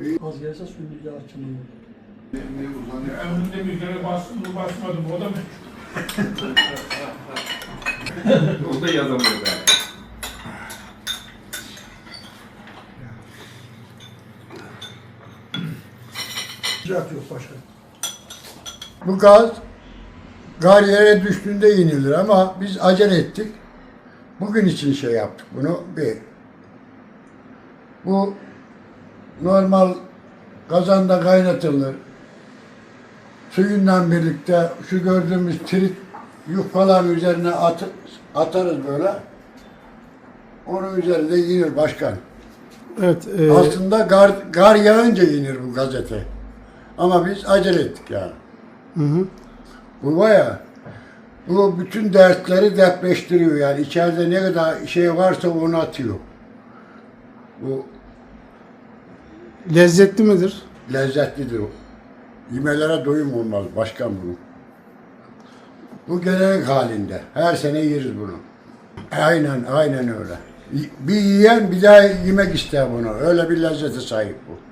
Az gelse suyunu yağ açılıyor. Ömrümde bir kere bastım mı basmadım o da mı? O da yazamıyor ben. Sıcak yok başka. Bu gaz gar yere düştüğünde inilir ama biz acele ettik. Bugün için şey yaptık bunu. Bir. Bu normal kazanda kaynatılır. Suyundan birlikte şu gördüğümüz trit yufkaların üzerine at, atarız böyle. Onun üzerinde inir başkan. Evet. e, Aslında gar, gar yağınca inir bu gazete. Ama biz acele ettik yani. hı hı. Bu var ya, bu bütün dertleri depreştiriyor yani. içeride ne kadar şey varsa onu atıyor. Bu Lezzetli midir? lezzetlidir. Yemelere doyum olmaz başkan bunu. Bu gelenek halinde. Her sene yeriz bunu. Aynen, aynen öyle. Bir yiyen bir daha yemek ister bunu. Öyle bir lezzete sahip bu.